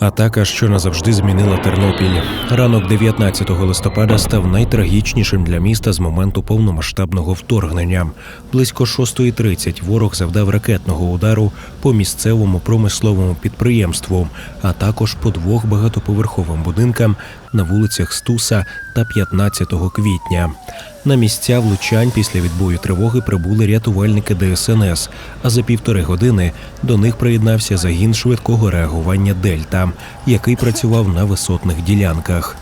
Атака, що назавжди змінила Тернопіль. Ранок 19 листопада став найтрагічнішим для міста з моменту повномасштабного вторгнення. Близько 6.30 ворог завдав ракетного удару по місцевому промисловому підприємству, а також по двох багатоповерховим будинкам на вулицях Стуса та 15 квітня. На місця влучань після відбою тривоги прибули рятувальники ДСНС. А за півтори години до них приєднався загін швидкого реагування Дельта, який працював на висотних ділянках.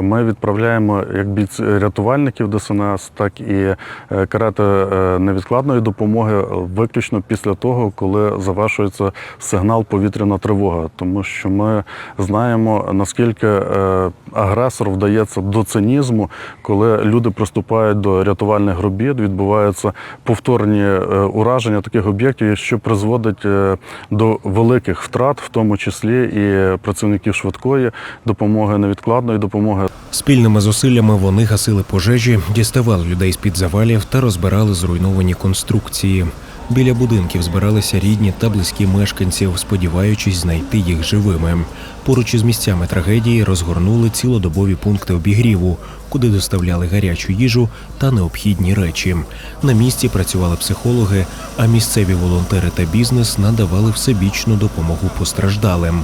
Ми відправляємо як бійці рятувальників ДСНС, так і е, карети е, невідкладної допомоги виключно після того, коли завершується сигнал повітряна тривога, тому що ми знаємо наскільки е, агресор вдається до цинізму, коли люди приступають до рятувальних робіт, відбуваються повторні е, ураження таких об'єктів, що призводить е, до великих втрат, в тому числі і працівників швидкої допомоги, невідкладної допомоги. Спільними зусиллями вони гасили пожежі, діставали людей з під завалів та розбирали зруйновані конструкції. Біля будинків збиралися рідні та близькі мешканців, сподіваючись знайти їх живими. Поруч із місцями трагедії розгорнули цілодобові пункти обігріву, куди доставляли гарячу їжу та необхідні речі. На місці працювали психологи, а місцеві волонтери та бізнес надавали всебічну допомогу постраждалим.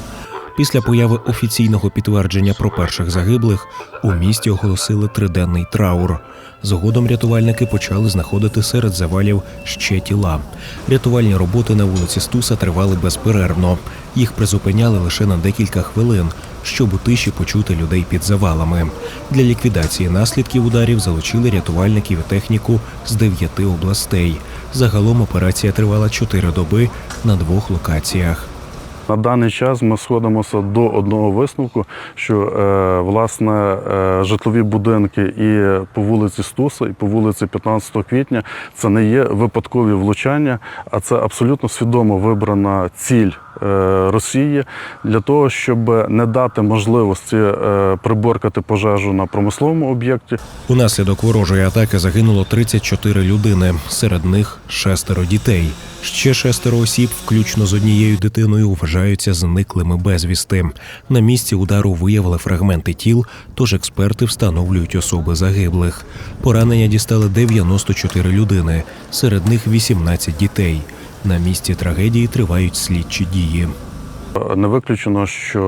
Після появи офіційного підтвердження про перших загиблих у місті оголосили триденний траур. Згодом рятувальники почали знаходити серед завалів ще тіла. Рятувальні роботи на вулиці Стуса тривали безперервно. Їх призупиняли лише на декілька хвилин, щоб у тиші почути людей під завалами. Для ліквідації наслідків ударів залучили рятувальників і техніку з дев'яти областей. Загалом операція тривала чотири доби на двох локаціях. На даний час ми сходимося до одного висновку, що е, власне е, житлові будинки і по вулиці Стуса, і по вулиці 15 квітня це не є випадкові влучання, а це абсолютно свідомо вибрана ціль. е, Росії для того, щоб не дати можливості е, приборкати пожежу на промисловому об'єкті, Унаслідок ворожої атаки загинуло 34 людини, серед них шестеро дітей. Ще шестеро осіб, включно з однією дитиною, вважаються зниклими безвісти. На місці удару виявили фрагменти тіл, тож експерти встановлюють особи загиблих. Поранення дістали 94 людини, серед них 18 дітей. На місці трагедії тривають слідчі дії. Не виключено, що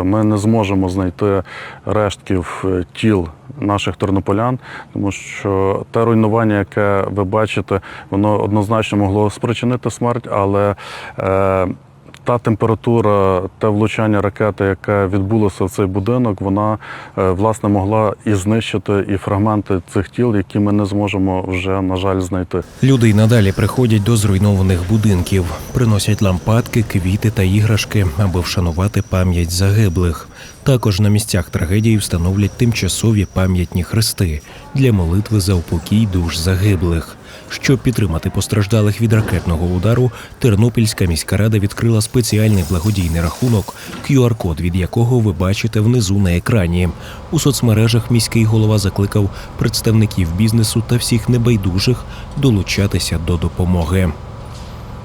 е, ми не зможемо знайти рештків е, тіл наших тернополян, тому що те руйнування, яке ви бачите, воно однозначно могло спричинити смерть, але е, та температура, те влучання ракети, яке відбулося в цей будинок, вона е, власне могла і знищити і фрагменти цих тіл, які ми не зможемо вже на жаль знайти. Люди й надалі приходять до зруйнованих будинків, приносять лампадки, квіти та іграшки, аби вшанувати пам'ять загиблих. Також на місцях трагедії встановлять тимчасові пам'ятні хрести для молитви за упокій душ загиблих. Щоб підтримати постраждалих від ракетного удару, Тернопільська міська рада відкрила спеціальний благодійний рахунок, QR-код від якого ви бачите внизу на екрані. У соцмережах міський голова закликав представників бізнесу та всіх небайдужих долучатися до допомоги.